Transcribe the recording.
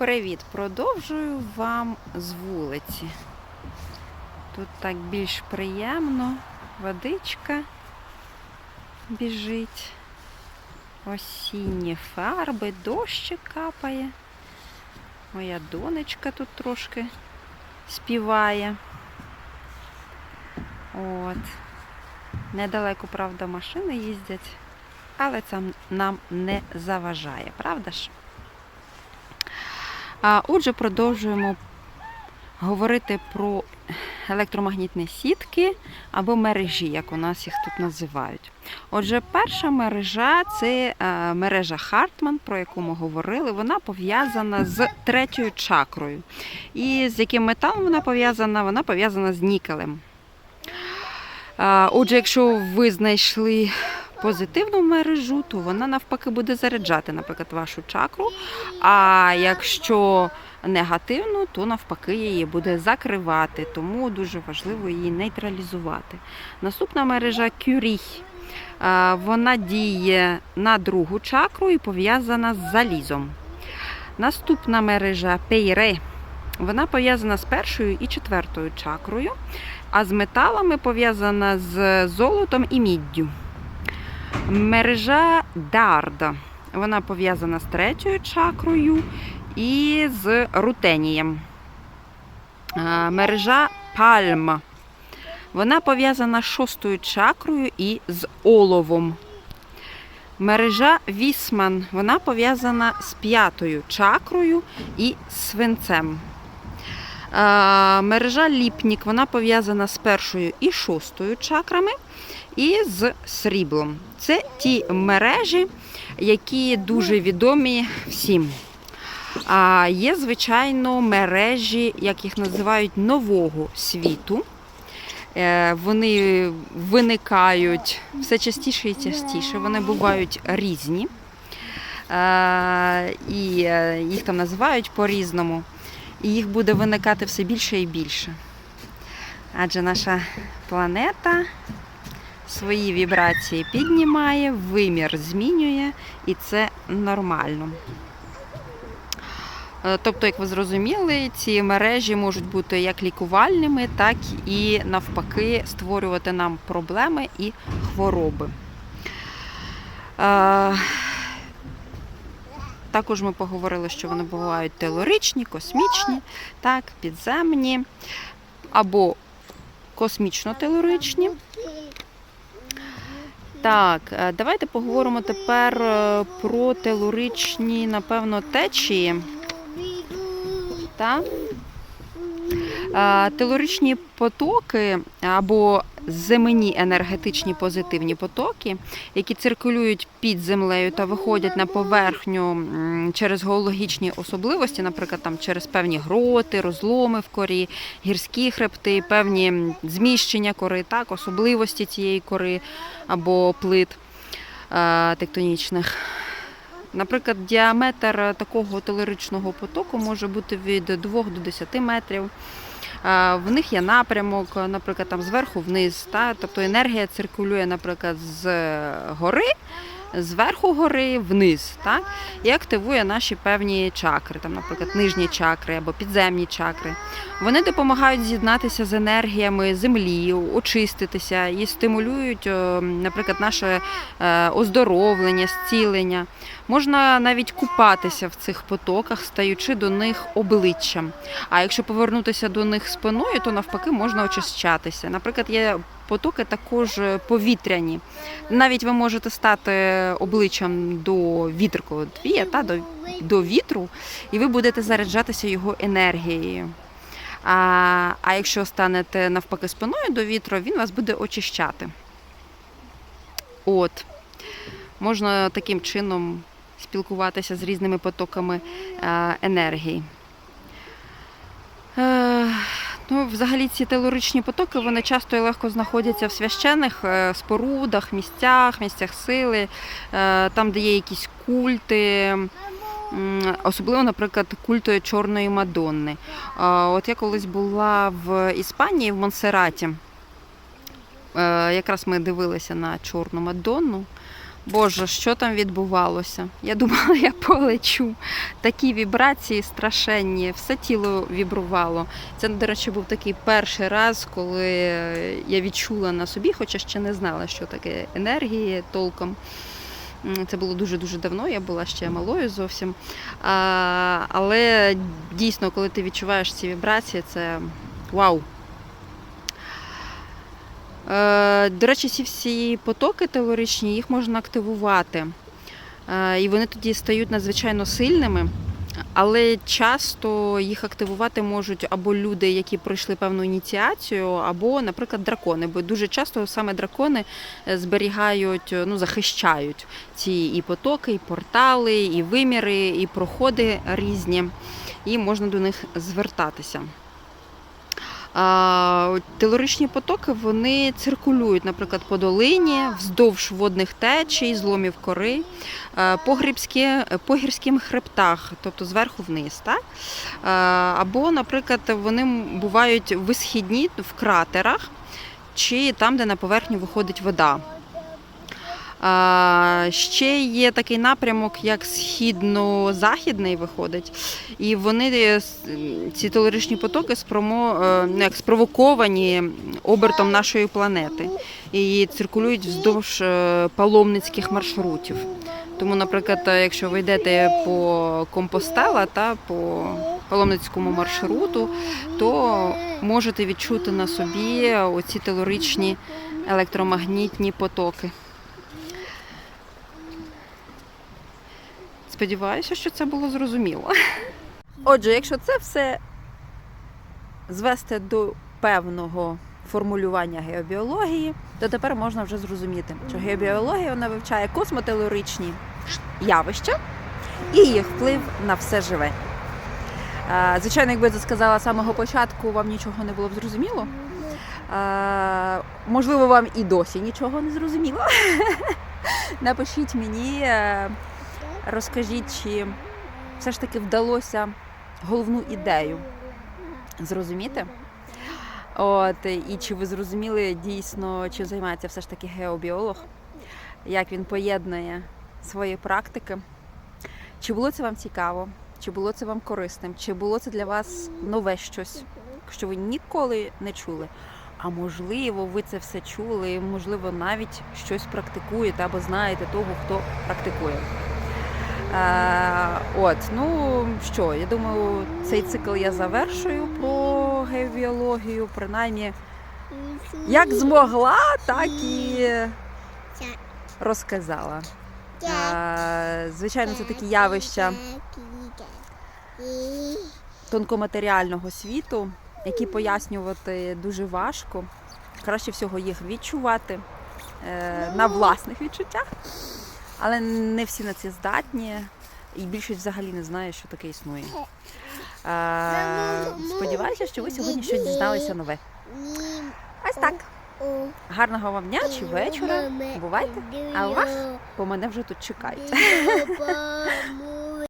Привіт! Продовжую вам з вулиці. Тут так більш приємно, водичка біжить, осінні фарби, дощик капає. Моя донечка тут трошки співає. От. Недалеко, правда, машини їздять, але це нам не заважає, правда ж? А отже, продовжуємо говорити про електромагнітні сітки або мережі, як у нас їх тут називають. Отже, перша мережа це е, мережа Хартман, про яку ми говорили. Вона пов'язана з третьою чакрою. І з яким металом вона пов'язана? Вона пов'язана з нікелем. Е, Отже, якщо ви знайшли позитивну мережу, то вона навпаки буде заряджати, наприклад, вашу чакру. А якщо негативну, то навпаки її буде закривати, тому дуже важливо її нейтралізувати. Наступна мережа Кюрі. Вона діє на другу чакру і пов'язана з залізом. Наступна мережа Пейре. Вона пов'язана з першою і четвертою чакрою, а з металами пов'язана з золотом і міддю. Мережа Дарда. Вона пов'язана з третьою чакрою і з рутенієм. Мережа Пальма. Вона пов'язана з шостою чакрою і з оловом. Мережа Вісман. Вона пов'язана з п'ятою чакрою і з свинцем. Мережа Ліпнік. Вона пов'язана з першою і шостою чакрами і з сріблом. Це ті мережі, які дуже відомі всім. А є, звичайно, мережі, як їх називають, нового світу. Е, Вони виникають все частіше і частіше. Вони бувають різні. Е, І е, їх там називають по-різному. І їх буде виникати все більше і більше. Адже наша планета свої вібрації піднімає, вимір змінює, і це нормально. Е, Тобто, як ви зрозуміли, ці мережі можуть бути як лікувальними, так і навпаки створювати нам проблеми і хвороби. Також ми поговорили, що вони бувають телоричні, космічні, так, підземні або космічно-телоричні. Так, е, давайте поговоримо тепер е, про телуричні, напевно, течії. Так? Е, Телуричні потоки або земні енергетичні позитивні потоки, які циркулюють під землею та виходять на поверхню через геологічні особливості, наприклад, там через певні гроти, розломи в корі, гірські хребти, певні зміщення кори, так, особливості цієї кори або плит е, тектонічних. Наприклад, діаметр такого телеричного потоку може бути від 2 до 10 метрів. Е, В них є напрямок, наприклад, там зверху вниз. Та? Тобто енергія циркулює, наприклад, з гори, зверху гори вниз. Так? І активує наші певні чакри, там, наприклад, нижні чакри або підземні чакри. Вони допомагають з'єднатися з енергіями землі, очиститися і стимулюють, е, наприклад, наше е, оздоровлення, зцілення. Можна навіть купатися в цих потоках, стаючи до них обличчям. А якщо повернутися до них спиною, то навпаки можна очищатися. Наприклад, є потоки також повітряні. Навіть ви можете стати обличчям до вітрку, от віє, та, до, до вітру, і ви будете заряджатися його енергією. А, а якщо станете навпаки спиною до вітру, він вас буде очищати. От. Можна таким чином спілкуватися з різними потоками е, енергії. Ну, взагалі ці телуричні потоки вони часто і легко знаходяться в священних е, спорудах, місцях, місцях сили, е, там, де є якісь культи. Особливо, наприклад, культу Чорної Мадонни. От я колись була в Іспанії, в Монсераті. Е, Якраз ми дивилися на Чорну Мадонну. Боже, що там відбувалося? Я думала, я полечу. Такі вібрації страшенні, все тіло вібрувало. Це, до речі, був такий перший раз, коли я відчула на собі, хоча ще не знала, що таке енергії толком. Це було дуже-дуже давно, я була ще малою зовсім. А, але дійсно, коли ти відчуваєш ці вібрації, це вау. Е, До речі, ці всі потоки телоричні, їх можна активувати. Е, І вони тоді стають надзвичайно сильними. Але часто їх активувати можуть або люди, які пройшли певну ініціацію, або, наприклад, дракони. Бо дуже часто саме дракони е, зберігають, ну, захищають ці і потоки, і портали, і виміри, і проходи різні, і можна до них звертатися. Телоричні потоки вони циркулюють, наприклад, по долині, вздовж водних течій, зломів кори, е, по, грибські, по гірським хребтах, тобто зверху вниз. Так? Е, Або, наприклад, вони бувають висхідні в кратерах чи там, де на поверхню виходить вода. Ще є такий напрямок, як східно-західний виходить, і вони е, ці телеричні потоки е, ну, як спровоковані обертом нашої планети і циркулюють вздовж е, паломницьких маршрутів. Тому, наприклад, якщо ви йдете по Компостела та по паломницькому маршруту, то можете відчути на собі оці телоричні електромагнітні потоки. Сподіваюся, що це було зрозуміло. Отже, якщо це все звести до певного формулювання геобіології, то тепер можна вже зрозуміти, що геобіологія вона вивчає космотелоричні явища і їх вплив на все живе. Звичайно, якби я це сказала з самого початку, вам нічого не було б зрозуміло. Можливо, вам і досі нічого не зрозуміло. Напишіть мені, е, розкажіть, чи все ж таки вдалося головну ідею зрозуміти. От, і чи ви зрозуміли дійсно, чим займається все ж таки геобіолог, як він поєднує свої практики? Чи було це вам цікаво? Чи було це вам корисним? Чи було це для вас нове щось, що ви ніколи не чули? А можливо, ви це все чули, можливо, навіть щось практикуєте або знаєте того, хто практикує. Е, от, ну що, я думаю, цей цикл я завершую про геобіологію, принаймні як змогла, так і розказала. Е, звичайно, це такі явища тонкоматеріального світу, які пояснювати дуже важко. Краще всього їх відчувати е, на власних відчуттях, але не всі на це здатні, і більшість взагалі не знає, що таке існує. Сподіваюся, що ви сьогодні щось дізналися нове. Ось так. Гарного вам дня чи вечора. Бувайте. А вас? Бо мене вже тут чекають.